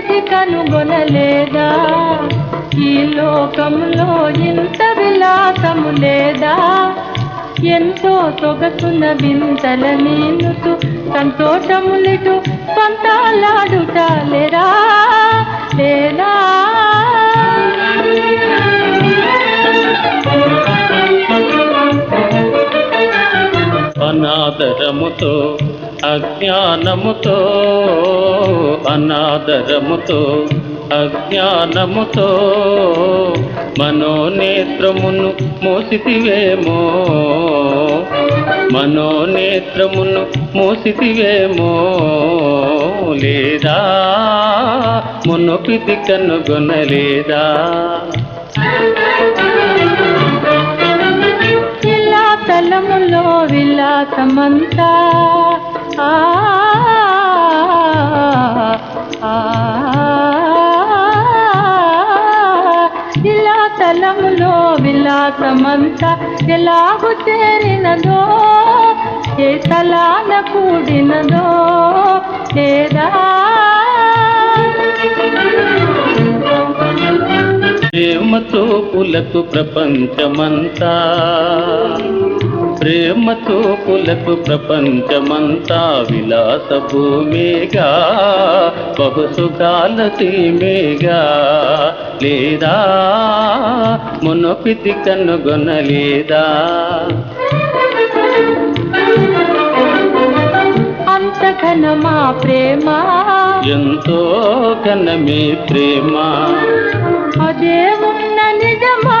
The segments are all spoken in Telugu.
కనుగొనలేదా? ఈ లోకంలో ఇంత విలాసము లేదా? ఎంతో సొగసున వింతల నీనుతూ సంతోషములిటు పంతాలాడుట లేరా? అనాదరముతో అజ్ఞానముతో అనాదరముతో అజ్ఞానముతో మనోనేత్రమును మోసితివేమో. మనోనేత్రమును మోసితివేమో. లేదా మునొపిది కనుగొనలేదా ఇలా విలాసమంతా. ఆ, విలాసలంలో ఇలా విలాసమంతా ఎలాగు చేరినదో ఏ తలాన కూడినదో ఏదా ప్రేమతో పులకు ప్రపంచమంతా ప్రేమతో పులకు ప్రపంచమంతా విలాస భూమిగా బహుసుగాల సీమేగా లేదా? మునొపితి కనుగొనలేదా అంత ఘనమా ప్రేమ? ఎంతో ఘనమే ప్రేమ? అదే ఉన్న నిజమా?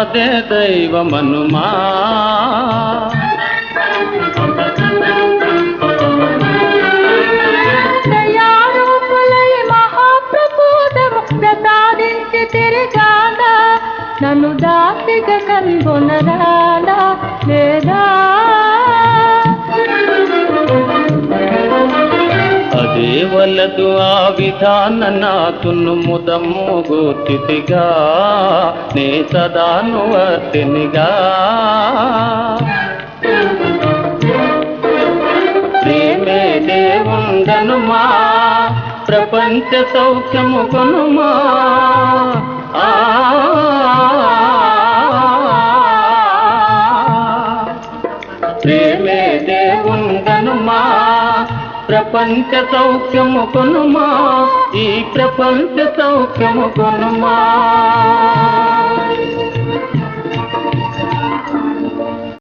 అదే దైవమనుమా? నన్ను దాసిగా కనుగొనరాలా లేదా? అదే వలదు ఆ విధాన నాకును ముదమ్ము గోచితిగా నే సదాను వర్తినిగా ప్రేమే దేవుండనుమా ప్రపంచ సౌఖ్యము కొనుమా. ప్రేమే దేవుందనుమా ప్రపంచ సౌఖ్యము కొనుమా ఈ ప్రపంచ సౌఖ్యము కొనుమా.